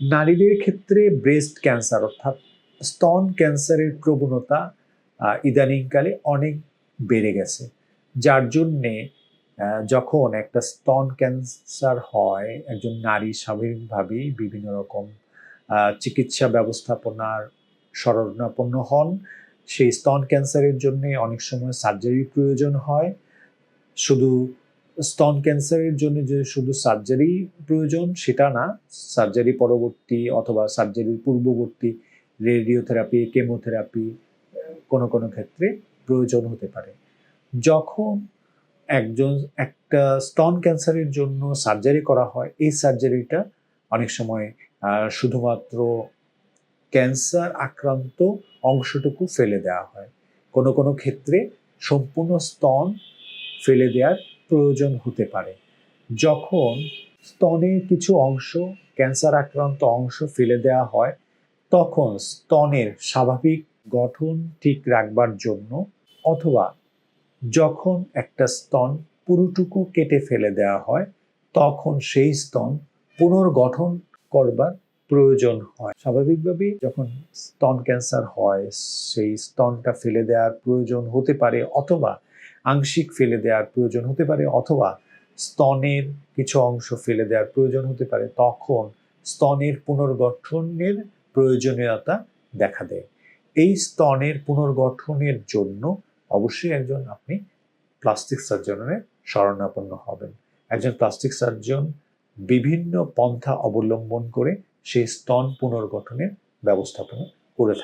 নারীদের ক্ষেত্রে breast cancer অর্থাৎ স্তন ক্যান্সারের প্রবণতা ইদানিংকালে অনেক বেড়ে গেছে। যার জন্যে যখন একটা স্তন ক্যান্সার হয়, একজন নারী স্বাভাবিকভাবেই বিভিন্ন রকম চিকিৎসা ব্যবস্থাপনার শরণাপন্ন হন। সেই স্তন ক্যান্সারের জন্য অনেক সময় সার্জারির প্রয়োজন হয়। শুধু স্তন ক্যান্সারের জন্য যে শুধু সার্জারি প্রয়োজন, সেটা না। সার্জারি পরবর্তী অথবা সার্জারির পূর্ববর্তী রেডিওথেরাপি কেমোথেরাপি কোনো কোনো ক্ষেত্রে প্রয়োজন হতে পারে। যখন একজন, একটা স্তন ক্যান্সারের জন্য সার্জারি করা হয়, এই সার্জারিটা অনেক সময় শুধুমাত্র ক্যান্সার আক্রান্ত অংশটুকু ফেলে দেওয়া হয়। কোনো কোনো ক্ষেত্রে সম্পূর্ণ স্তন ফেলে দেওয়ার প্রয়োজন হতে পারে। যখন স্তনের কিছু অংশ, ক্যান্সার আক্রান্ত অংশ ফেলে দেওয়া হয়, তখন স্তনের স্বাভাবিক গঠন ঠিক রাখবার জন্য অথবা যখন একটা স্তন পুরোটুকু কেটে ফেলে দেওয়া হয়, তখন সেই স্তন পুনর্গঠন করবার প্রয়োজন হয়। স্বাভাবিকভাবেই যখন স্তন ক্যান্সার হয়, সেই স্তনটা ফেলে দেওয়ার প্রয়োজন হতে পারে অথবা আংশিক ফেলে দেওয়ার প্রয়োজন হতে পারে অথবা স্তনের কিছু অংশ ফেলে দেওয়ার প্রয়োজন হতে পারে, তখন স্তনের পুনর্গঠনের প্রয়োজনীয়তা দেখা দেয়। এই স্তনের পুনর্গঠনের জন্য অবশ্যই একজন আপনি প্লাস্টিক সার্জনের শরণাপন্ন হবেন। একজন প্লাস্টিক সার্জন বিভিন্ন পন্থা অবলম্বন করে সেই স্তন পুনর্গঠনের ব্যবস্থাপনা করে